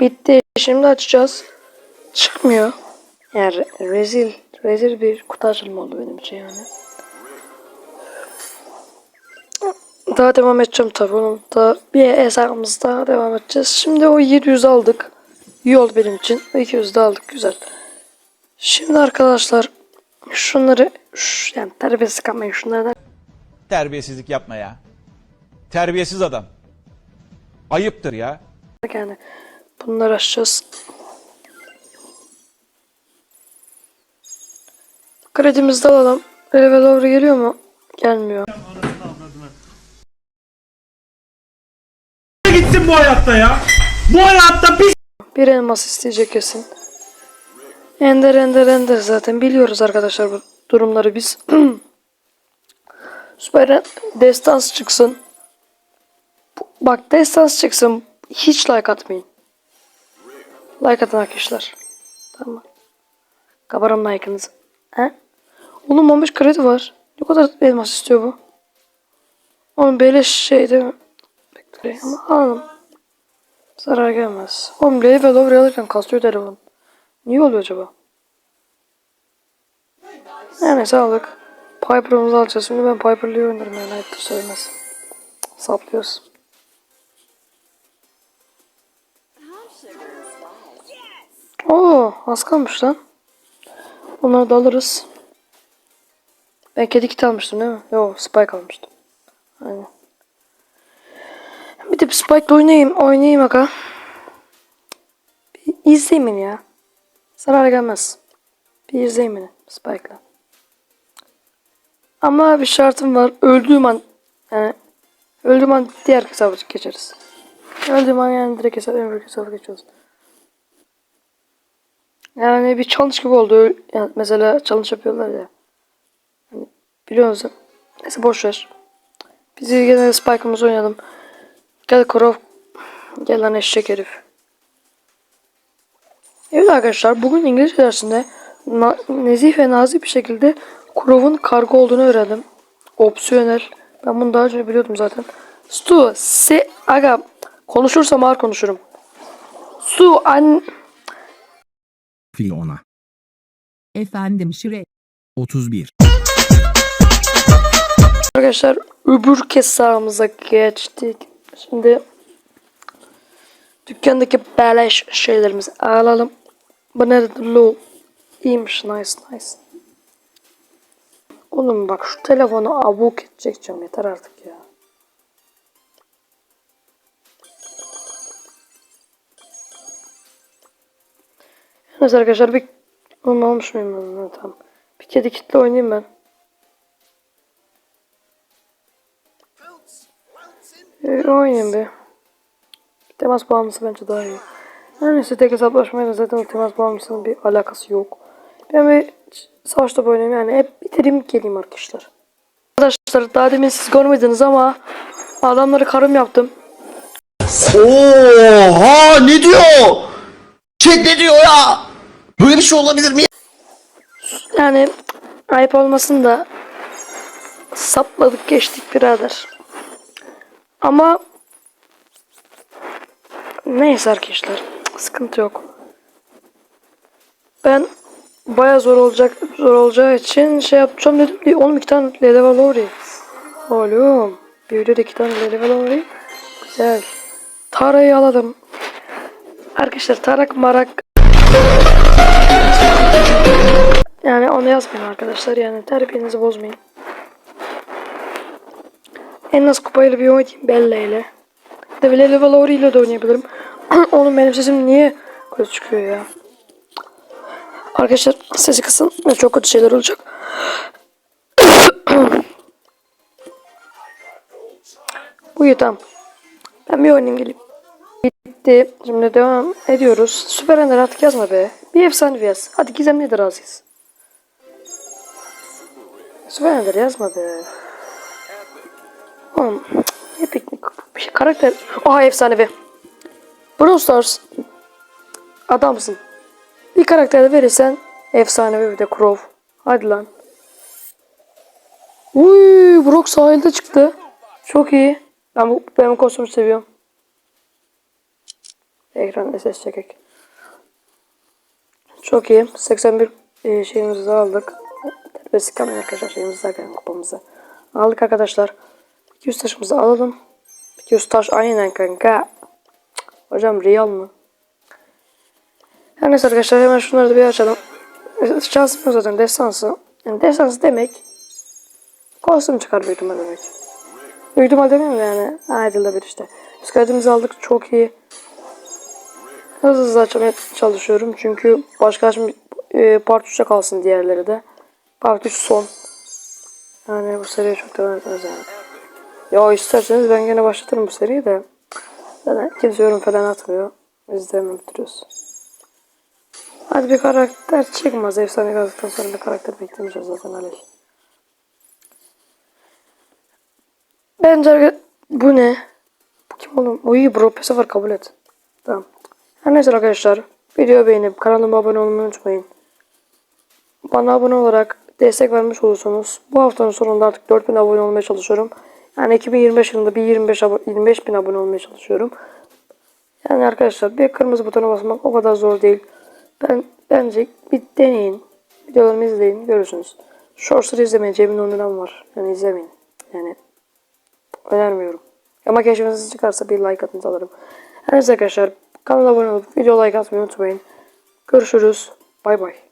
Bitti. Şimdi açacağız. Çıkmıyor. Yani re- rezil. Rezil bir kutu açılımı oldu benim için yani. Daha devam edeceğim tabii onun da bir hesabımız daha devam edeceğiz. Şimdi o 700 aldık. İyi oldu benim için. 200 de aldık güzel. Şimdi arkadaşlar şunları şş, yani terbiyesiz kalmayın şunlardan Terbiyesizlik yapma ya. Terbiyesiz adam. Ayıptır ya. yani bunları açacağız. Kredimizi alalım. Level over geliyor mu? Gelmiyor. gitsin bu hayatta ya. Bu hayatta bir Bir elmas isteyecek kesin. Ender ender ender zaten biliyoruz arkadaşlar bu durumları biz. Süper destans çıksın. Bak destans çıksın. Hiç like atmayın. Like atın arkadaşlar. Tamam. Kabarım like'ınızı. He? Oğlum 15 kredi var. Ne kadar elmas istiyor bu? Onun beleş şey değil mi? Ama alalım. Zarar gelmez. Oğlum level over alırken kasıyor telefon. Niye oluyor acaba? Yani sağlık. Piper'ımızı alacağız. Şimdi ben Piper'lığı oynarım yani ayıptır söylemez. Saplıyoruz. Az kalmış lan. Onları da alırız. Ben kedi kit almıştım değil mi? Yo, Spike almıştım. Aynen. Bir de Spike'la oynayayım. Oynayayım aga. Bir izleyin beni ya. Zarar gelmez. Bir izleyin beni Spike'la. Ama bir şartım var. Öldüğüm an yani öldüğüm an diğer hesabı geçeriz. Öldüğüm an yani direkt hesap, hesabı geçiyoruz. Yani bir challenge gibi oldu. Yani mesela challenge yapıyorlar ya. Hani biliyor musun? Neyse boş ver. Biz gene Spike'ımızı oynayalım. Gel Korov. Gel lan eşek herif. Evet arkadaşlar bugün İngilizce dersinde na- nezih ve nazik bir şekilde Kurov'un kargo olduğunu öğrendim. Opsiyonel. Ben bunu daha önce biliyordum zaten. Stu, se, aga konuşursam ağır konuşurum. Su, an, Fiona. Efendim Şire. 31. Arkadaşlar öbür hesabımıza geçtik. Şimdi dükkandaki beleş şeylerimizi alalım. Bu nedir? Low. İyiymiş. Nice nice. Oğlum bak şu telefonu abuk edecek canım. Yeter artık ya. Neyse arkadaşlar bir onu almış mıyım ben? Tamam. Bir kedi kitle oynayayım ben. Ee, oynayayım bir. Temas bağımlısı bence daha iyi. Her neyse tek hesaplaşmayla zaten temas bağımlısının bir alakası yok. Ben bir savaş topu oynayayım yani hep bitireyim geleyim arkadaşlar. Arkadaşlar daha demin siz görmediniz ama adamları karım yaptım. Oha ne diyor? Chat ne diyor ya? Böyle bir şey olabilir mi? Yani ayıp olmasın da sapladık geçtik birader. Ama neyse arkadaşlar sıkıntı yok. Ben baya zor olacak zor olacağı için şey yapacağım dedim ki oğlum iki tane level oraya. Oğlum bir videoda iki tane level oraya. Güzel. Tara'yı alalım. Arkadaşlar tarak marak onu yazmayın arkadaşlar yani terbiyenizi bozmayın. En az kupayla bir oynayayım Bella ile. De bile level Ori ile de oynayabilirim. Oğlum benim sesim niye kötü çıkıyor ya? Arkadaşlar sesi kısın çok kötü şeyler olacak. İyi tamam. Ben bir oynayayım geleyim. Bitti. Şimdi devam ediyoruz. Süper Ender artık yazma be. Bir efsane yaz. Hadi gizemli de razıyız. Süper Ender yazma be. Oğlum piknik bir şey karakter. Oha efsanevi. Brawl Stars adamsın. Bir karakter de verirsen efsanevi bir de Crow. Hadi lan. Uy, Brock sahilde çıktı. Çok iyi. Ben bu benim kostümü seviyorum. Ekran SS çekek. Çok iyi. 81 e, şeyimizi aldık. Terbiyesiz kalmayın arkadaşlar şeyimizi derken kupamızı. Aldık arkadaşlar. 200 taşımızı alalım. 200 taş aynen kanka. Hocam real mı? Her neyse arkadaşlar hemen şunları da bir açalım. Şansım yok zaten destansı. Yani destansı demek kostüm çıkar büyük ihtimal demek. Büyük ihtimal demeyeyim de yani. Ayrılda bir işte. Kaydımızı aldık çok iyi. Hızlı hızlı açmaya çalışıyorum çünkü başka açım e, 3'e kalsın diğerleri de. Part 3 son. Yani bu seriye çok devam etmez. Ya isterseniz ben gene başlatırım bu seriyi de. Zaten kimse yorum falan atmıyor. Biz de hemen bitiriyoruz. Hadi bir karakter çıkmaz. Efsane kazdıktan sonra bir karakter beklemeyeceğiz zaten öyle. Bence bu ne? Bu kim oğlum? İyi bro. Pes var kabul et. Tamam. Her neyse arkadaşlar. Videoyu beğenip kanalıma abone olmayı unutmayın. Bana abone olarak destek vermiş olursanız bu haftanın sonunda artık 4000 abone olmaya çalışıyorum. Yani 2025 yılında bir 25, abo- 25 bin abone olmaya çalışıyorum. Yani arkadaşlar bir kırmızı butona basmak o kadar zor değil. Ben bence bir deneyin. Videolarımı izleyin görürsünüz. Shorts'ları izlemeyin. Cebimde 10 liram var. Yani izlemeyin. Yani önermiyorum. Ama keşfiniz çıkarsa bir like atınızı alırım. Her neyse arkadaşlar kanala abone olup video like atmayı unutmayın. Görüşürüz. Bay bay.